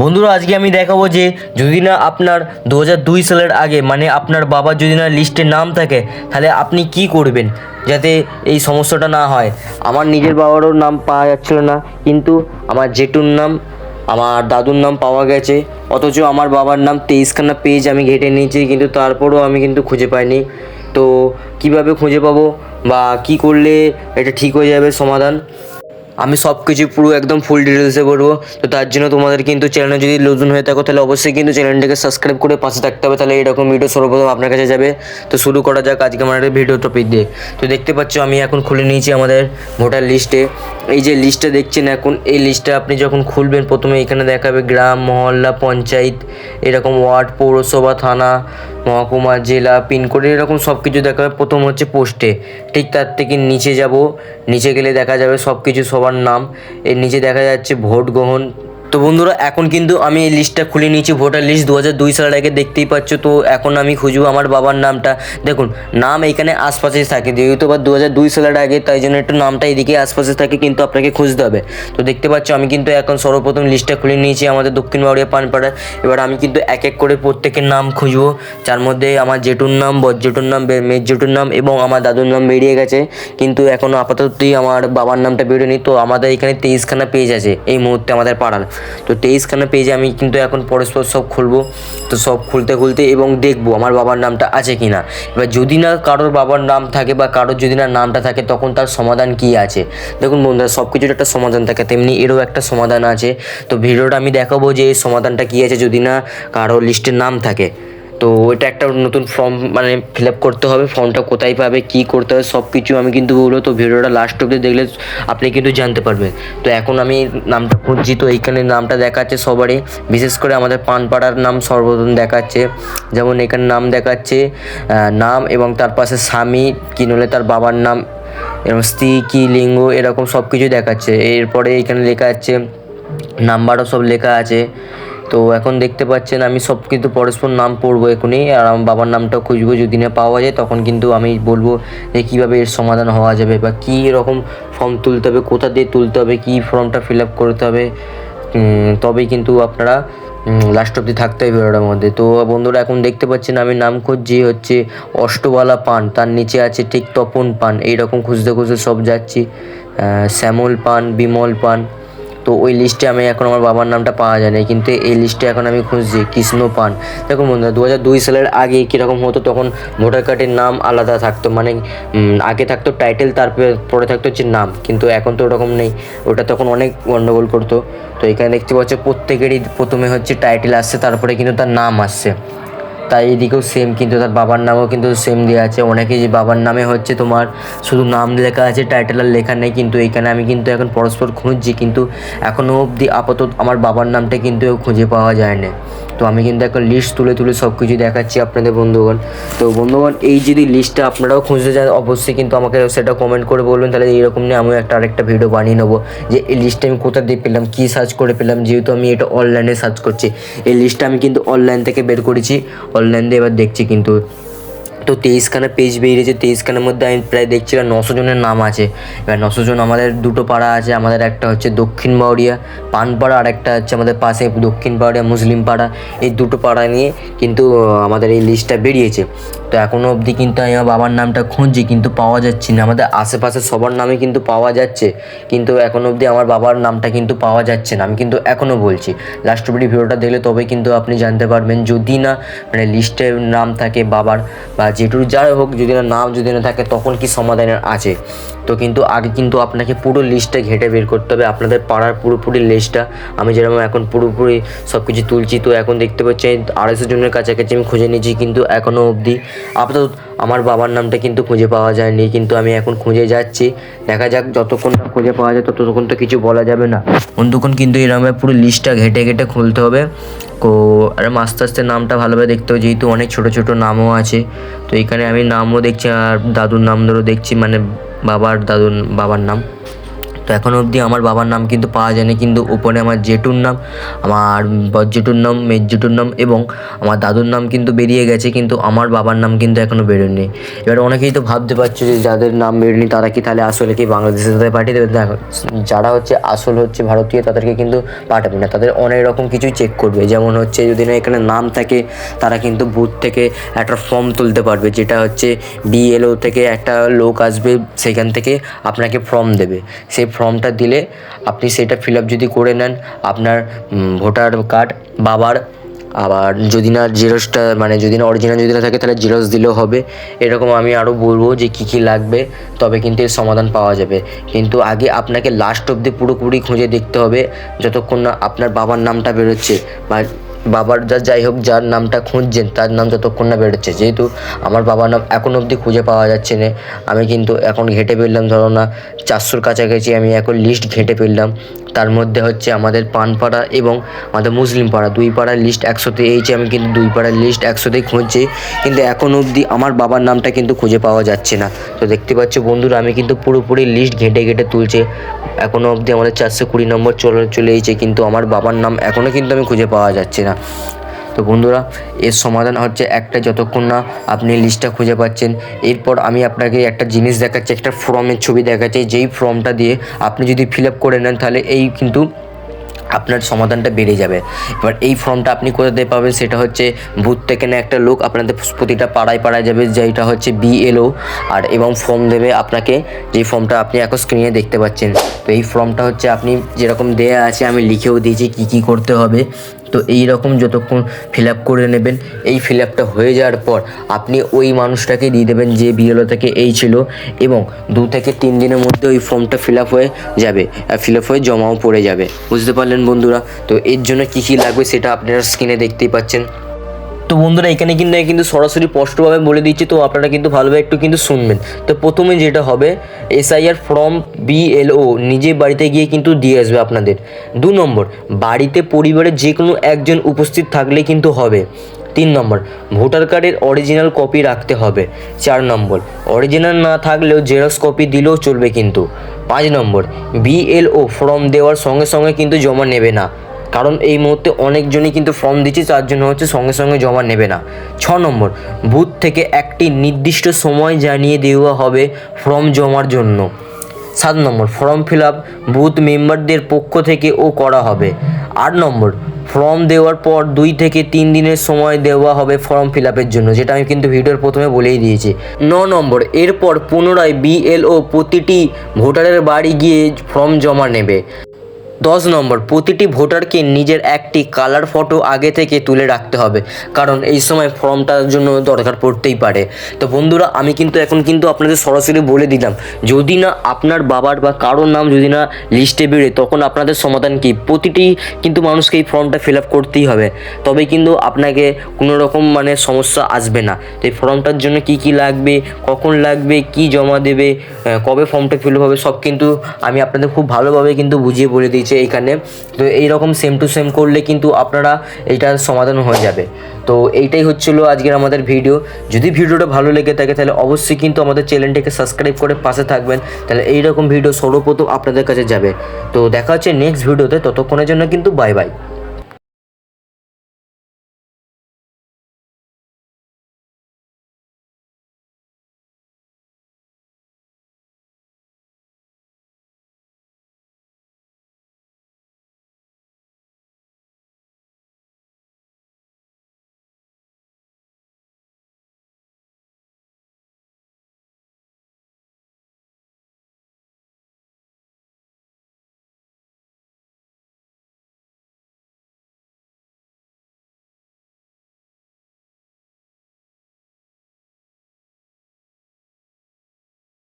বন্ধুরা, আজকে আমি দেখাবো যে যদি না আপনার দু সালের আগে মানে আপনার বাবার যদি না লিস্টে নাম থাকে, তাহলে আপনি কি করবেন যাতে এই সমস্যাটা না হয়? আমার নিজের বাবারও নাম পাওয়া যাচ্ছিল না, কিন্তু আমার জেঠুর নাম, আমার দাদুর নাম পাওয়া গেছে। অথচ আমার বাবার নাম তেইশখানা পেজ আমি ঘেটে নিয়েছি, কিন্তু তারপরেও আমি কিন্তু খুঁজে পাইনি। তো কীভাবে খুঁজে পাবো বা কি করলে এটা ঠিক হয়ে যাবে সমাধান? আমি সব কিছু পুরো একদম ফুল ডিটেলসে বলব তো তার জন্য তোমাদের কিন্তু চ্যানেলে যদি নতুন হয়ে থাকো, তাহলে অবশ্যই কিন্তু চ্যানেলটাকে সাবস্ক্রাইব করে পাশে থাকতে হবে। তাহলে এরকম ভিডিও সর্বপ্রথম আপনার কাছে যাবে। তো শুরু করা যাক আজকে আমার একটা ভিডিও টপিক দিয়ে। তো দেখতে পাচ্ছ, আমি এখন খুলে নিয়েছি আমাদের ভোটার লিস্টে এই যে লিস্টটা দেখছেন এখন, এই লিস্টটা আপনি যখন খুলবেন, প্রথমে এখানে দেখাবে গ্রাম, মহল্লা, পঞ্চায়েত, এরকম ওয়ার্ড, পৌরসভা, থানা। মহকুমা, জেলা পিনকোড এরকম সব কিছু দেখা যাবে। প্রথম হচ্ছে পোস্টে। ঠিক তার থেকে নিচে যাব। নিচে গেলে দেখা যাবে সব কিছু সবার নাম। এর নিচে দেখা যাচ্ছে ভোট গ্রহণ তো বন্ধুরা, এখন কিন্তু আমি এই লিস্টটা খুলে নিয়েছি ভোটার লিস্ট দু হাজার দুই সালের আগে দেখতেই পাচ্ছ। তো এখন আমি খুঁজবো আমার বাবার নামটা। দেখুন, নাম এখানে আশপাশে থাকে, যেহেতু বা দু হাজার দুই সালের আগে, তাই জন্য একটু নামটা এদিকে আশপাশে থাকে, কিন্তু আপনাকে খুঁজতে হবে। তো দেখতে পাচ্ছ, আমি কিন্তু এখন সর্বপ্রথম লিস্টটা খুলে নিয়েছি আমাদের দক্ষিণ বাউরিয়া পানপাড়ার এবার আমি কিন্তু এক এক করে প্রত্যেকের নাম খুঁজবো। যার মধ্যে আমার জেঠুর নাম, বজ্জেঠুর নাম মেজ জেঠুর নাম এবং আমার দাদুর নাম বেরিয়ে গেছে। কিন্তু এখনও আপাততই আমার বাবার নামটা বেরোয়নি, তো আমাদের এখানে তেইশখানা পেজ আছে এই মুহূর্তে আমাদের পাড়ার। তো তেইশখানা পেজে আমি কিন্তু এখন পরস্পর সব খুলবো। তো সব খুলতে খুলতে এবং দেখব আমার বাবার নামটা আছে কি না এবার যদি না কারোর বাবার নাম থাকে বা কারোর যদি না নামটা থাকে, তখন তার সমাধান কি আছে? দেখুন বন্ধুরা সব কিছুর একটা সমাধান থাকে, তেমনি এরও একটা সমাধান আছে। তো ভিডিওটা আমি দেখাবো যে এই সমাধানটা কী আছে যদি না কারোর লিস্টের নাম থাকে। তো এটা একটা নতুন ফর্ম মানে ফিল আপ করতে হবে। ফর্মটা কোথায় পাবে, কী করতে হবে সব কিছু আমি কিন্তু বলব। তো ভিডিওটা লাস্ট অব্দি দেখলে আপনি কিন্তু জানতে পারবেন। তো এখন আমি নামটা খুঁজছি, তো এইখানে নামটা দেখাচ্ছে সবারই। বিশেষ করে আমাদের পানপাড়ার নাম সর্বপ্রথম দেখাচ্ছে। যেমন এখানে নাম দেখাচ্ছে নাম এবং তার পাশে স্বামী, কি নলে তার বাবার নাম, এবং স্ত্রী, কি লিঙ্গ, এরকম সব কিছু দেখাচ্ছে। এরপরে এখানে লেখা আছে, নাম্বারও সব লেখা আছে। তো এখন দেখতে পাচ্ছেন আমি সব কিন্তু পরস্পর নাম পড়ব এখনই, আর আমার বাবার নামটা খুঁজবো যদি না পাওয়া যায়, তখন কিন্তু আমি বলব যে কীভাবে এর সমাধান হওয়া যাবে বা কী রকম ফর্ম তুলতে হবে, কোথা দিয়ে তুলতে হবে, কী ফর্মটা ফিল আপ করতে হবে তবেই কিন্তু আপনারা লাস্ট অব্দি থাকতে হবে ভিডিওটার মধ্যে। তো বন্ধুরা, এখন দেখতে পাচ্ছেন আমি নাম খুঁজছি হচ্ছে অষ্টবালা পান, তার নিচে আছে ঠিক তপন পান, এইরকম খুঁজতে খুঁজতে সব যাচ্ছি শ্যামল পান, বিমল পান তো ওই লিস্টে আমি এখন আমার বাবার নামটা পাওয়া যায় না কিন্তু এই লিস্টে এখন আমি খুঁজছি কৃষ্ণ পান। দেখুন বন্ধুরা দু হাজার দুই সালের আগে কীরকম হতো, তখন ভোটার কার্ডের নাম আলাদা থাকতো মানে আগে থাকতো টাইটেল তারপরে, পরে থাকতো হচ্ছে নাম, কিন্তু এখন তো ওরকম নেই। ওটা তখন অনেক গণ্ডগোল করতো। তো এখানে দেখতে পাচ্ছ, প্রত্যেকেরই প্রথমে হচ্ছে টাইটেল আসছে, তারপরে কিন্তু তার নাম আসছে। তাই এদিকেও সেম কিন্তু তার বাবার নামও কিন্তু সেম দেওয়া আছে। অনেকে যে বাবার নামে হচ্ছে তোমার শুধু নাম লেখা আছে টাইটেল আর লেখা নেই, কিন্তু এখানে আমি কিন্তু এখন পরস্পর খুঁজছি, কিন্তু এখনও অবধি আপাতত আমার বাবার নামটা কিন্তু খুঁজে পাওয়া যায় না তো আমি কিন্তু একটা লিস্ট তুলে তুলে সব কিছু দেখাচ্ছি আপনাদের বন্ধুগণ। তো বন্ধুগণ, এই যদি লিস্টটা আপনারাও খুঁজতে চান, অবশ্যই কিন্তু আমাকে সেটা কমেন্ট করে বলবেন, তাহলে এরকম নিয়ে আমিও একটা আরেকটা ভিডিও বানিয়ে নেব। যে এই লিস্টটা আমি কোথা দিয়ে পেলাম, কী সার্চ করে পেলাম, যেহেতু আমি এটা অনলাইনে সার্চ করছি, এই লিস্টটা আমি কিন্তু অনলাইন থেকে বের করেছি। অনলাইন দিয়ে এবার দেখছি কিন্তু তো তেইশখানা পেজ বেরিয়েছে, তেইশখানার মধ্যে আমি প্রায় দেখছিলাম নশো জনের নাম আছে। এবার নশো জন আমাদের দুটো পাড়া আছে, আমাদের একটা হচ্ছে দক্ষিণ বাউরিয়া পানপাড়া আর একটা হচ্ছে আমাদের পাশে দক্ষিণ বাউরিয়া মুসলিম পাড়া। এই দুটো পাড়া নিয়ে কিন্তু আমাদের এই লিস্টটা বেরিয়েছে। তো এখনও অবধি কিন্তু আমি আমার বাবার নামটা খুঁজছি, কিন্তু পাওয়া যাচ্ছে না। আমাদের আশেপাশে সবার নামে কিন্তু পাওয়া যাচ্ছে, কিন্তু এখনও অবধি আমার বাবার নামটা কিন্তু পাওয়া যাচ্ছে না। আমি কিন্তু এখনও বলছি লাস্ট অবধি ভিডিওটা দেখলে তবে কিন্তু আপনি জানতে পারবেন। যদি না মানে লিস্টে নাম থাকে বাবার, বা যেটুকু যাই হোক, যদি না নাম যদি না থাকে, তখন কি সমাধানের আছে? তো কিন্তু আগে কিন্তু আপনাকে পুরো লিস্টটা ঘেটে বের করতে হবে। আপনাদের পাড়ার পুরোপুরি লিস্টটা আমি যেরকম এখন পুরোপুরি সব কিছু তুলছি, তো এখন দেখতে পাচ্ছি আড়াইশো জনের কাছাকাছি আমি খুঁজে নিয়েছি কিন্তু এখনও অবধি। আপাতত আমার বাবার নামটা কিন্তু খুঁজে পাওয়া যায়নি, কিন্তু আমি এখন খুঁজে যাচ্ছি। দেখা যাক যতক্ষণ না খুঁজে পাওয়া যায়, ততক্ষণ তো কিছু বলা যাবে না। ততক্ষণ কিন্তু এরমভাবে পুরো লিস্টটা ঘেটে ঘেটে খুলতে হবে। তো আর আস্তে আস্তে নামটা ভালোভাবে দেখতে হবে, যেহেতু অনেক ছোট ছোট নামও আছে। তো এখানে আমি নামও দেখছি আর দাদুর নাম ধরো দেখছি মানে বাবার দাদুর বাবার নাম। তো এখন অবধি আমার বাবার নাম কিন্তু পাওয়া যায়নি, কিন্তু উপরে আমার জেঠুর নাম, আমার বজ্জেঠুর নাম, মেজজেঠুর নাম এবং আমার দাদুর নাম কিন্তু বেরিয়ে গেছে, কিন্তু আমার বাবার নাম কিন্তু এখনও বেরোয়নি। এবার অনেকেই তো ভাবতে পারছ যে যাদের নাম বেরোয়নি তারা কি তাহলে আসলে কি বাংলাদেশে তাদের পাঠিয়ে দেবে? যারা হচ্ছে আসল হচ্ছে ভারতীয় তাদেরকে কিন্তু পাঠাবে না, তাদের অনেক রকম কিছুই চেক করবে, যেমন হচ্ছে যদি না এখানে নাম থাকে, তারা কিন্তু বুথ থেকে একটা ফর্ম তুলতে পারবে, যেটা হচ্ছে বিএলও থেকে একটা লোক আসবে, সেখান থেকে আপনাকে ফর্ম দেবে। সেই ফর্মটা দিলে আপনি সেটা ফিল আপ যদি করে নেন, আপনার ভোটার কার্ড বাবার, আবার যদি না জেরক্সটা মানে যদি না অরিজিনাল যদি না থাকে, তাহলে জেরক্স দিলেও হবে। এরকম আমি আরও বলব যে কী কী লাগবে, তবে কিন্তু এর সমাধান পাওয়া যাবে। কিন্তু আগে আপনাকে লাস্ট অবধি পুরোপুরি খুঁজে দেখতে হবে, যতক্ষণ না আপনার বাবার নামটা বেরোচ্ছে, বা বাবার যা যাই হোক, যার নামটা খুঁজছেন, তার নাম যতক্ষণ না বেরোচ্ছে। যেহেতু আমার বাবার নাম এখন অবধি খুঁজে পাওয়া যাচ্ছে না, আমি কিন্তু এখন ঘেঁটে ফেললাম, ধরো না, চারশোর কাছাকাছি আমি এখন লিস্ট ঘেঁটে ফেললাম। তার মধ্যে হচ্ছে আমাদের পানপাড়া এবং আমাদের মুসলিম পাড়া। দুই পাড়ার লিস্ট একশোতে এইছে আমি কিন্তু দুই পাড়ার লিস্ট একশোতেই খুঁজছি। কিন্তু এখন অবধি আমার বাবার নামটা কিন্তু খুঁজে পাওয়া যাচ্ছে না। তো দেখতে পাচ্ছ বন্ধুরা, আমি কিন্তু পুরোপুরি লিস্ট ঘেঁটে ঘেঁটে তুলছে। এখনও অবধি আমাদের চারশো কুড়ি নম্বর চলে চলে এসেছে, কিন্তু আমার বাবার নাম এখনও কিন্তু আমি খুঁজে পাওয়া যাচ্ছে না। তো বন্ধুরা, এর সমাধান হচ্ছে একটা যতক্ষণ না আপনি লিস্টটা খুঁজে পাচ্ছেন। এরপর আমি আপনাকে একটা জিনিস দেখাচ্ছি, একটা ফর্মের ছবি দেখাচ্ছি। যেই ফর্মটা দিয়ে আপনি যদি ফিল আপ করে নেন, তাহলে এই কিন্তু আপনার সমাধানটা বেড়ে যাবে। এবার এই ফর্মটা আপনি কোথা থেকে পাবেন, সেটা হচ্ছে বুথ থেকে না একটা লোক আপনাদের প্রতিটা পাড়ায় পাড়ায় যাবে যেটা হচ্ছে বিএলও আর এবং ফর্ম দেবে আপনাকে, যেই ফর্মটা আপনি এখন স্ক্রিনে দেখতে পাচ্ছেন। তো এই ফর্মটা হচ্ছে আপনি যেরকম দেয়া আছে, আমি লিখেও দিয়েছি কী কী করতে হবে। তো এই রকম যতক্ষণ ফিল আপ করে নেবেন, এই ফিল আপটা হয়ে যাওয়ার পর আপনি ওই মানুষটাকে দিয়ে দেবেন যে বিএলও থেকে এই ছিল এবং দু থেকে তিন দিনের মধ্যে ওই ফর্মটা ফিল আপ হয়ে যাবে আর ফিল আপ হয়ে জমাও পড়ে যাবে। বুঝতে পারলেন বন্ধুরা? তো এর জন্য কী কী লাগবে সেটা আপনারা স্ক্রিনে দেখতেই পাচ্ছেন। তো বন্ধুরা, এখানে কিন্তু কিন্তু সরাসরি স্পষ্টভাবে বলে দিচ্ছি, তো আপনারা কিন্তু ভালোভাবে একটু কিন্তু শুনবেন। তো প্রথমে যেটা হবে এসআইআর ফর্ম বিএলও নিজে বাড়িতে গিয়ে কিন্তু দিয়ে আসবে আপনাদের। দু নম্বর, বাড়িতে পরিবারের যে কোনো একজন উপস্থিত থাকলে কিন্তু হবে। তিন নম্বর, ভোটার কার্ডের অরিজিনাল কপি রাখতে হবে। চার নম্বর অরিজিনাল না থাকলেও জেরক্স কপি দিলেও চলবে কিন্তু। পাঁচ নম্বর বিএলও ফর্ম দেওয়ার সঙ্গে সঙ্গে কিন্তু জমা নেবে না। কারণ এই মুহূর্তে অনেকজনই কিন্তু ফর্ম দিচ্ছে তার জন্য হচ্ছে সঙ্গে সঙ্গে জমা নেবে না। ছ নম্বর, বুথ থেকে একটি নির্দিষ্ট সময় জানিয়ে দেওয়া হবে ফর্ম জমার জন্য। সাত নম্বর ফর্ম ফিল আপ বুথ মেম্বারদের পক্ষ থেকে ও করা হবে। আট নম্বর ফর্ম দেওয়ার পর দুই থেকে তিন দিনের সময় দেওয়া হবে ফর্ম ফিল আপের জন্য, যেটা আমি কিন্তু ভিডিওর প্রথমে বলেই দিয়েছি। ন নম্বর, এরপর পুনরায় বিএলও প্রতিটি ভোটারের বাড়ি গিয়ে ফর্ম জমা নেবে। দশ নম্বর, প্রতিটি ভোটারকে নিজের একটি কালার ফটো আগে থেকে তুলে রাখতে হবে, কারণ এই সময় ফর্মটার জন্য দরকার পড়তেই পারে। তো বন্ধুরা, আমি কিন্তু এখন কিন্তু আপনাদের সরাসরি বলে দিলাম, যদি না আপনার বাবার বা কারোর নাম যদি না লিস্টে বেরোয়, তখন আপনাদের সমাধান কি? প্রতিটি কিন্তু মানুষকে এই ফর্মটা ফিল আপ করতেই হবে। তবে কিন্তু আপনাকে কোনো রকম মানে সমস্যা আসবে না। তো এই ফর্মটার জন্য কি কি লাগবে, কখন লাগবে, কি জমা দেবে কবে ফর্মটা ফিল হবে, সব কিন্তু আমি আপনাদের খুব ভালোভাবে কিন্তু বুঝিয়ে বলে দিয়েছি এইখানে। তো এইরকম সেম টু সেম করলে কিন্তু আপনারা এইটার সমাধান হয়ে যাবে। তো এইটাই হচ্ছিল আজকের আমাদের ভিডিও যদি ভিডিওটা ভালো লেগে থাকে তাহলে অবশ্যই কিন্তু আমাদের চ্যানেলটিকে সাবস্ক্রাইব করে পাশে থাকবেন। তাহলে এইরকম ভিডিও সর্বপ্রথম আপনাদের কাছে যাবে। তো দেখা হচ্ছে নেক্সট ভিডিওতে ততক্ষণের জন্য কিন্তু বাই বাই